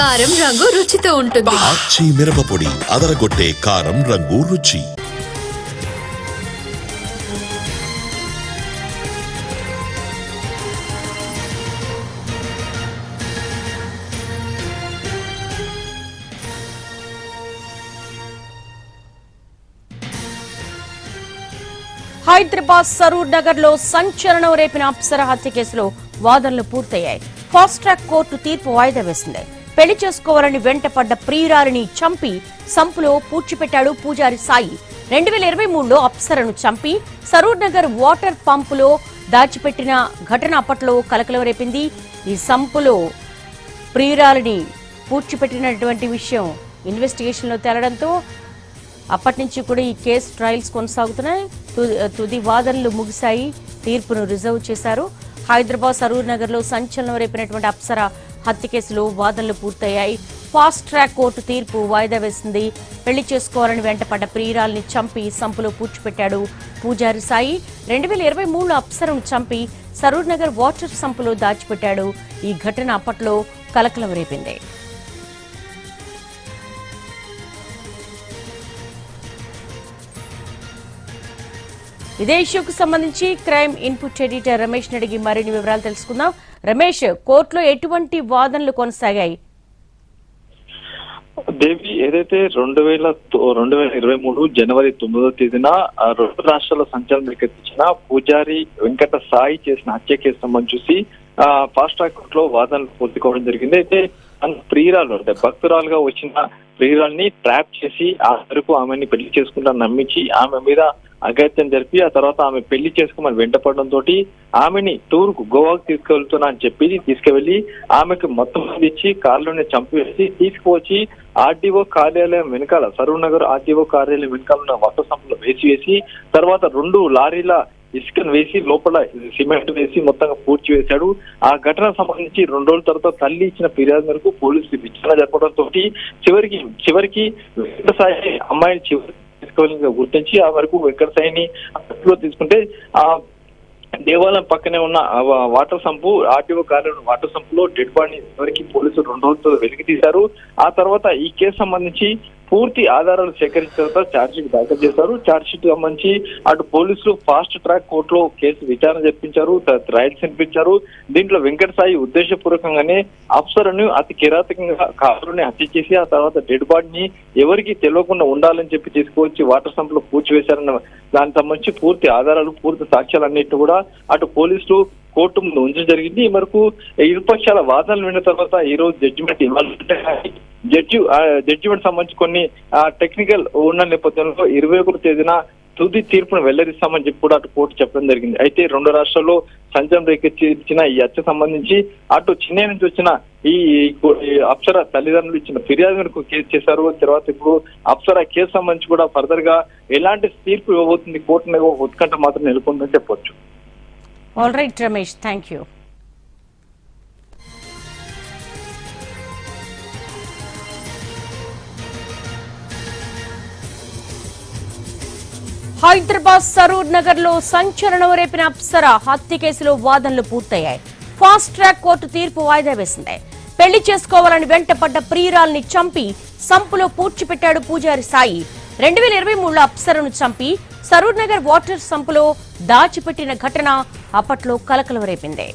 కారం రంగు రుచితో ఉంటుంది. ఆచి మిరపపొడి అదరగొట్టే కారం రంగు రుచి. హైదరాబాద్ సరూర్ నగర్లో సంచలనం రేపిన అప్సర హత్య కేసులో వాదనలు పూర్తయ్యాయి. ఫాస్ట్ ట్రాక్ కోర్టు తీర్పు వాయిదా వేసింది. పెళ్ళి చేసుకోవాలని వెంటపడ్డ ప్రియురాలిని చంపి సంపులో పూడ్చిపెట్టాడు పూజారి సాయి. రెండు వేల ఇరవై మూడులో అప్సరను చంపి సరూర్ నగర్ వాటర్ పంపులో దాచిపెట్టిన ఘటన అప్పట్లో కలకలం రేపింది ఈ సంపులో ప్రియురాలిని పూడ్చిపెట్టినటువంటి విషయం ఇన్వెస్టిగేషన్లో తేలడంతో అప్పటి నుంచి కూడా ఈ కేసు ట్రయల్స్ కొనసాగుతున్నాయి. తుది- తుది వాదనలు ముగిశాయి. తీర్పును రిజర్వ్ చేశారు. హైదరాబాద్ సరూర్ నగర్లో సంచలనం రేపినటువంటి అప్సర హత్య కేసులో వాదనలు పూర్తయ్యాయి. ఫాస్ట్ ట్రాక్ కోర్టు తీర్పు వాయిదా వేసింది. పెళ్ళి చేసుకోవాలని వెంటపడ్డ ప్రియురాల్ని చంపి సంపులో పూడ్చిపెట్టాడు పూజారి సాయి. రెండు వేల ఇరవై మూడులో అప్సరను చంపి సరూర్ నగర్ వాటర్ సంపులో దాచిపెట్టాడు. ఈ ఘటన అప్పట్లో కలకలం రేపింది. ఇదే ఇష్యూకు సంబంధించి క్రైమ్ ఇన్పుట్ ఎడిటర్ రమేష్ అడిగి మరిన్ని వివరాలు తెలుసుకుందాం. రమేష్ కోర్టులో ఎటువంటి వాదనలు కొనసాగాయి? దేవి ఏదైతే రెండు వేల రెండు వేల ఇరవై మూడు జనవరి తొమ్మిదో తేదీన రెండు రాష్ట్రాల సంచలనం రేకెత్తించిన పూజారి వెంకట సాయి చేసిన హత్య కేసు సంబంధించి చూసి ఆ ఫాస్ట్ ట్రాక్ కోర్టులో వాదనలు పూర్తికోవడం జరిగింది. అయితే ప్రియురాలు అంటే భక్తురాలుగా వచ్చిన ప్రియురాల్ని ట్రాప్ చేసి ఆ వరకు ఆమెని పెళ్ళి చేసుకుంటా నమ్మించి ఆమె మీద అగత్యం జరిపి ఆ తర్వాత ఆమె పెళ్ళి చేసుకోమని వెంటపడడం తోటి ఆమెని టూర్కు గోవాకు తీసుకెళ్తున్నా అని చెప్పి తీసుకువెళ్ళి ఆమెకు మొత్తం ఇచ్చి కారులోనే చంపేసి తీసుకువచ్చి ఆర్డీఓ కార్యాలయం వెనకాల సరూర్ నగర్ ఆర్డీఓ కార్యాలయం వెనకాల ఉన్న వస్త్ర సంపలో వేసి వేసి తర్వాత రెండు లారీల ఇసుకను వేసి లోపల సిమెంట్ వేసి మొత్తంగా పూడ్చి వేశాడు. ఆ ఘటన సంబంధించి రెండు రోజుల తర్వాత తల్లి ఇచ్చిన ఫిర్యాదు మేరకు పోలీసులు విచారణ జరపడంతో తోటి చివరికి చివరికి వెంకట సాయి అమ్మాయిని చివరికి తీసుకోవాలని గుర్తించి ఆ వరకు వెంకట సైని అదుపులో తీసుకుంటే ఆ దేవాలయం పక్కనే ఉన్న వాటర్ సంపు ఆర్టీఓ కార్యాలయం వాటర్ సంపులో డెడ్ బాడీ వరకు పోలీసులు రెండు రోజులతో వెలికి తీశారు. ఆ తర్వాత ఈ కేసు సంబంధించి పూర్తి ఆధారాలు సేకరించిన తర్వాత ఛార్జ్షీట్ దాఖలు చేశారు. ఛార్జ్షీట్ సంబంధించి అటు పోలీసులు ఫాస్ట్ ట్రాక్ కోర్టులో కేసు విచారణ జరిపించారు. త- ట్రయల్స్ వినిపించారు. దీంట్లో వెంకట సాయి ఉద్దేశపూర్వకంగానే అప్సరను అతి కిరాతకంగా కారుని హత్య చేసి ఆ తర్వాత డెడ్ బాడీని ఎవరికి తెలియకుండా ఉండాలని చెప్పి తీసుకువచ్చి వాటర్ సంపులో పూడ్చివేశారన్న దానికి సంబంధించి పూర్తి ఆధారాలు పూర్తి సాక్ష్యాలన్నింటినీ కూడా అటు పోలీసులు కోర్టు ముందు ఉంచడం జరిగింది. ఈ వరకు ఇరుపక్షాల వాదనలు విన్న తర్వాత ఈ రోజు జడ్జిమెంట్ ఇవ్వాలంటే జడ్జి జడ్జిమెంట్ సంబంధించి కొన్ని టెక్నికల్ ఉన్న నేపథ్యంలో ఇరవై ఒకటి తేదీన తుది తీర్పును వెల్లడిస్తామని చెప్పి కూడా అటు కోర్టు చెప్పడం జరిగింది. అయితే రెండు రాష్ట్రాల్లో సంచలనం రేకెత్తించిన ఈ హత్య సంబంధించి అటు చెన్నై నుంచి వచ్చిన ఈ అప్సర తల్లిదండ్రులు ఇచ్చిన ఫిర్యాదు మేరకు కేసు చేశారు. తర్వాత ఇప్పుడు అప్సర కేసు సంబంధించి కూడా ఫర్దర్గా ఎలాంటి తీర్పు ఇవ్వబోతుంది కోర్టు మీద ఉత్కంఠ మాత్రం నెలకొందని చెప్పొచ్చు. All right Ramesh thank you Hyderabad Saroor నగర్లో సంచలనం రేపిన అప్సర హత్య కేసులో వాదనలు పూర్తయ్యాయి. ఫాస్ట్ ట్రాక్ కోర్టు తీర్పు వాయిదా వేసింది. పెళ్ళి చేసుకోవాలని వెంటపడ్డ ప్రియురాల్ని చంపి సంపులో పూడ్చిపెట్టాడు పూజారి సాయి. రెండు వేల ఇరవై మూడులో అప్సరను చంపి సరూర్ నగర్ వాటర్ సంపులో దాచిపెట్టిన ఘటన అప్పట్లో కలకలం రేపింది